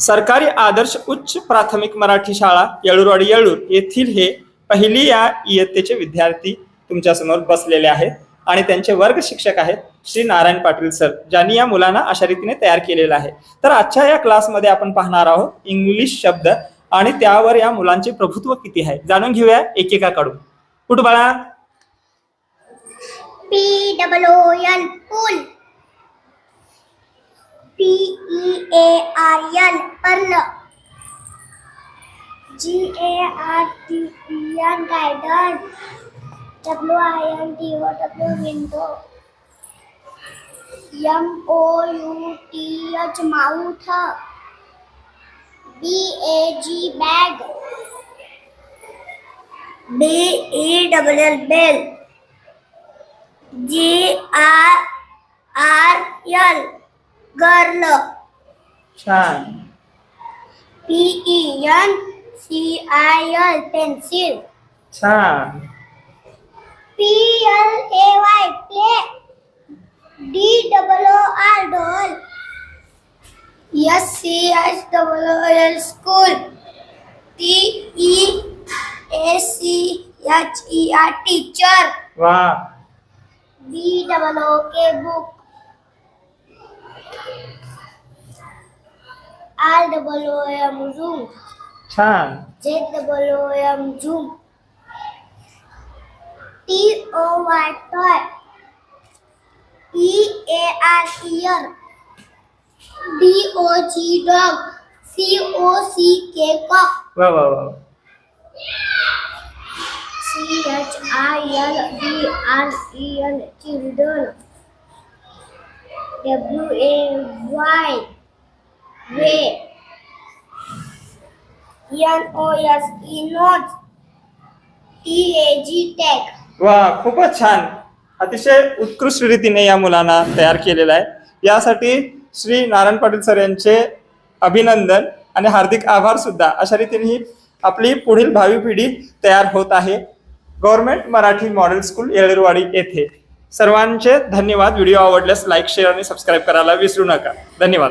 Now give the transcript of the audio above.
सरकारी आदर्श उच्च प्राथमिक मराठी शाळा येळूरवाडी येळूर येथील हे पहिली या इयत्तेचे विद्यार्थी तुमच्यासमोर बसलेले आहेत. आणि त्यांचे वर्ग शिक्षक आहेत श्री नारायण पाटील सर ज्यांनी या मुलांना अशा रीतीने तयार केलेलं आहे. तर आजच्या या क्लासमध्ये आपण पाहणार आहोत इंग्लिश शब्द आणि त्यावर या मुलांचे प्रभुत्व किती आहे. जाणून घेऊया एकेकाकडून. कुठ बाळा? P double O N pool. P E N अन्न. G A R T E N garden W I N T O W window M O U T H mouth B A G bag B E W L bell G R R L girl Chan. P-E-N C-I-L pencil. Cha. P-L-A-Y play. D-O-O-R doll. S-C-H-O-O-L school. T-E-A-C-H-E-R teacher. Wow. B-O-O-K book. R double O M zoom. Cha. Z double O M zoom. T O Y toy. E A R ear. D O G dog. C O C K cock. Wow wow wow. C H I L D R E L children. W A Y. Ve. Yan O S E notes. T A G वा खूपच छान. अतिशय उत्कृष्ट रीतीने या मुलांना तयार केलेलं आहे. यासाठी श्री नारायण पाटील सर यांचे अभिनंदन आणि हार्दिक आभार सुद्धा. अशा रीतीने ही आपली पुढील भावी पिढी तयार होत आहे. Government Marathi model school Yelerwadi येथे. सर्वांचे धन्यवाद. व्हिडिओ आवडल्यास लाईक शेअर आणि सबस्क्राईब करायला विसरू नका. धन्यवाद.